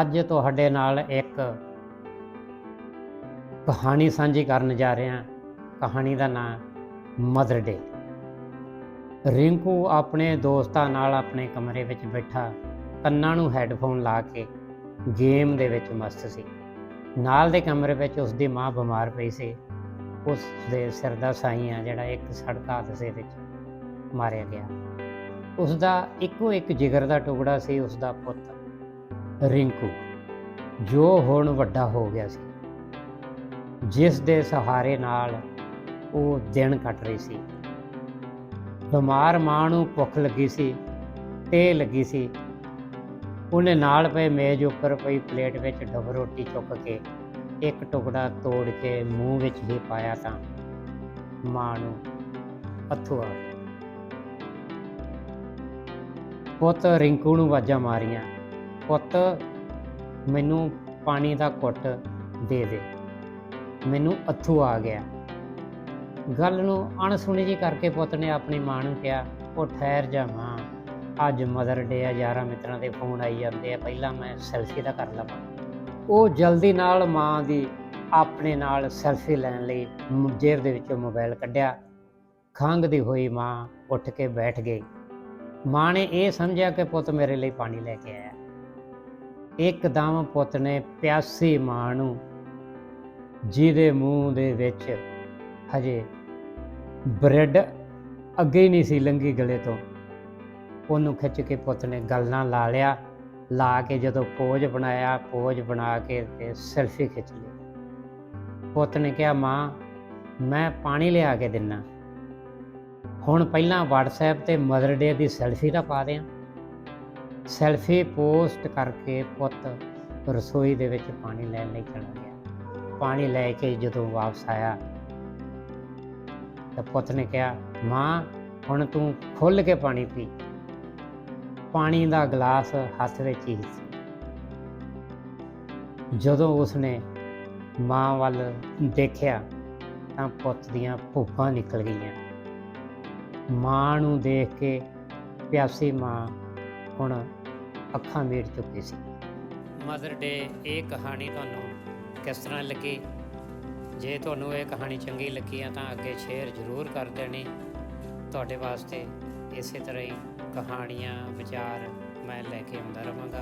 ਅੱਜ ਤੁਹਾਡੇ ਨਾਲ ਇੱਕ ਕਹਾਣੀ ਸਾਂਝੀ ਕਰਨ ਜਾ ਰਹੇ ਹਾਂ। ਕਹਾਣੀ ਦਾ ਨਾਮ ਮਦਰ ਡੇ ਰਿੰਕੂ ਆਪਣੇ ਦੋਸਤਾਂ ਨਾਲ ਆਪਣੇ ਕਮਰੇ ਵਿੱਚ ਬੈਠਾ, ਕੰਨਾਂ ਨੂੰ ਹੈੱਡਫੋਨ ਲਾ ਕੇ ਗੇਮ ਦੇ ਵਿੱਚ ਮਸਤ ਸੀ। ਨਾਲ ਦੇ ਕਮਰੇ ਵਿੱਚ ਉਸ ਦੀ ਮਾਂ ਬਿਮਾਰ ਪਈ ਸੀ। ਉਸ ਦੇ ਸਿਰ ਦਾ ਸਾਈਂ ਜਿਹੜਾ ਇੱਕ ਸੜਕ ਹਾਦਸੇ ਵਿੱਚ ਮਾਰਿਆ ਗਿਆ। ਉਸ ਦਾ ਇੱਕੋ ਇੱਕ ਜਿਗਰ ਦਾ ਟੁਕੜਾ ਸੀ ਉਸ ਦਾ ਪੁੱਤ। ਰਿੰਕੂ, ਜੋ ਹੁਣ ਵੱਡਾ ਹੋ ਗਿਆ ਸੀ। ਜਿਸ ਦੇ ਸਹਾਰੇ ਨਾਲ ਉਹ ਦਿਨ ਕੱਟ ਰਹੀ ਸੀ। ਬਿਮਾਰ ਮਾਂ ਨੂੰ ਭੁੱਖ ਲੱਗੀ ਸੀ ਤੇ ਲੱਗੀ ਸੀ। ਉਹਨੇ ਨਾਲ ਪਏ ਮੇਜ਼ ਉੱਪਰ ਪਈ ਪਲੇਟ ਵਿੱਚ ਡਬ ਰੋਟੀ ਚੁੱਕ ਕੇ ਇੱਕ ਟੁਕੜਾ ਤੋੜ ਕੇ ਮੂੰਹ ਵਿੱਚ ਹੀ ਪਾਇਆ ਤਾਂ ਮਾਂ ਨੂੰ ਹੱਥੋਂ ਆ ਪੁੱਤ ਰਿੰਕੂ ਨੂੰ ਆਵਾਜ਼ਾਂ ਮਾਰੀਆਂ। ਪੁੱਤ, ਮੈਨੂੰ ਪਾਣੀ ਦਾ ਘੁੱਟ ਦੇ ਦੇ। ਮੈਨੂੰ ਅੱਥੂ ਆ ਗਿਆ। ਗੱਲ ਨੂੰ ਅਣਸੁਣੀ ਜੀ ਕਰਕੇ ਪੁੱਤ ਨੇ ਆਪਣੀ ਮਾਂ ਨੂੰ ਕਿਹਾ, ਉਹ ਠਹਿਰ ਜਾ ਮਾਂ। ਅੱਜ ਮਦਰ ਡੇ ਆ, ਯਾਰਾਂ ਮਿੱਤਰਾਂ ਦੇ ਫੋਨ ਆਈ ਜਾਂਦੇ ਆ, ਪਹਿਲਾਂ ਮੈਂ ਸੈਲਫੀ ਦਾ ਕਰ ਲਵਾਂ। ਉਹ ਜਲਦੀ ਨਾਲ ਮਾਂ ਦੀ ਆਪਣੇ ਨਾਲ ਸੈਲਫੀ ਲੈਣ ਲਈ ਮ- ਜੇਬ ਦੇ ਵਿੱਚੋਂ ਮੋਬਾਈਲ ਕੱਢਿਆ। ਖੰਘਦੀ ਹੋਈ ਮਾਂ ਉੱਠ ਕੇ ਬੈਠ ਗਈ। ਮਾਂ ਨੇ ਇਹ ਸਮਝਿਆ ਕਿ ਪੁੱਤ ਮੇਰੇ ਲਈ ਪਾਣੀ ਲੈ ਕੇ ਆਇਆ। ਇੱਕਦਮ ਪੁੱਤ ਨੇ ਪਿਆਸੀ ਮਾਂ ਨੂੰ ਜਿਹਦੇ ਮੂੰਹ ਦੇ ਵਿੱਚ ਹਜੇ ਬ੍ਰੈਡ ਅੱਗੇ ਹੀ ਨਹੀਂ ਸੀ ਲੰਗੀ ਗਲੇ ਤੋਂ। ਉਹਨੂੰ ਖਿੱਚ ਕੇ ਪੁੱਤ ਨੇ ਗਲ ਨਾਲ ਲਾ ਲਿਆ, ਲਾ ਕੇ ਜਦੋਂ ਪੋਜ ਬਣਾਇਆ, ਪੋਜ ਬਣਾ ਕੇ ਤੇ ਸੈਲਫੀ ਖਿੱਚ ਲਈ। ਪੁੱਤ ਨੇ ਕਿਹਾ, ਮਾਂ, ਮੈਂ ਪਾਣੀ ਲਿਆ ਕੇ ਦਿੰਨਾ। ਹੁਣ ਪਹਿਲਾਂ WhatsApp ਤੇ ਮਦਰ ਡੇ ਦੀ ਸੈਲਫੀ ਤਾਂ ਪਾ ਦਿਆਂ। ਸੈਲਫੀ ਪੋਸਟ ਕਰਕੇ ਪੁੱਤ ਰਸੋਈ ਦੇ ਵਿੱਚ ਪਾਣੀ ਲੈਣ ਲਈ ਚਲਾ ਗਿਆ। ਪਾਣੀ ਲੈ ਕੇ ਜਦੋਂ ਵਾਪਸ ਆਇਆ ਤਾਂ ਪੁੱਤ ਨੇ ਕਿਹਾ, ਮਾਂ, ਹੁਣ ਤੂੰ ਖੁੱਲ ਕੇ ਪਾਣੀ ਪੀ। ਪਾਣੀ ਦਾ ਗਲਾਸ ਹੱਥ ਵਿੱਚ ਹੀ ਸੀ। ਜਦੋਂ ਉਸਨੇ ਮਾਂ ਵੱਲ ਦੇਖਿਆ ਤਾਂ ਪੁੱਤ ਦੀਆਂ ਭੁੱਖਾਂ ਨਿਕਲ ਗਈਆਂ। ਮਾਂ ਨੂੰ ਦੇਖ ਕੇ ਪਿਆਸੀ ਮਾਂ ਹੁਣ ਅੱਖਾਂ ਮੀਟ ਚੁੱਕੇ ਸੀ। ਮਦਰ ਡੇ ਇਹ ਕਹਾਣੀ ਤੁਹਾਨੂੰ ਕਿਸ ਤਰ੍ਹਾਂ ਲੱਗੀ? ਜੇ ਤੁਹਾਨੂੰ ਇਹ ਕਹਾਣੀ ਚੰਗੀ ਲੱਗੀ ਆ ਤਾਂ ਅੱਗੇ ਸ਼ੇਅਰ ਜ਼ਰੂਰ ਕਰ ਦੇਣੀ। ਤੁਹਾਡੇ ਵਾਸਤੇ ਇਸੇ ਤਰ੍ਹਾਂ ਹੀ ਕਹਾਣੀਆਂ, ਵਿਚਾਰ ਮੈਂ ਲੈ ਕੇ ਆਉਂਦਾ ਰਵਾਂਗਾ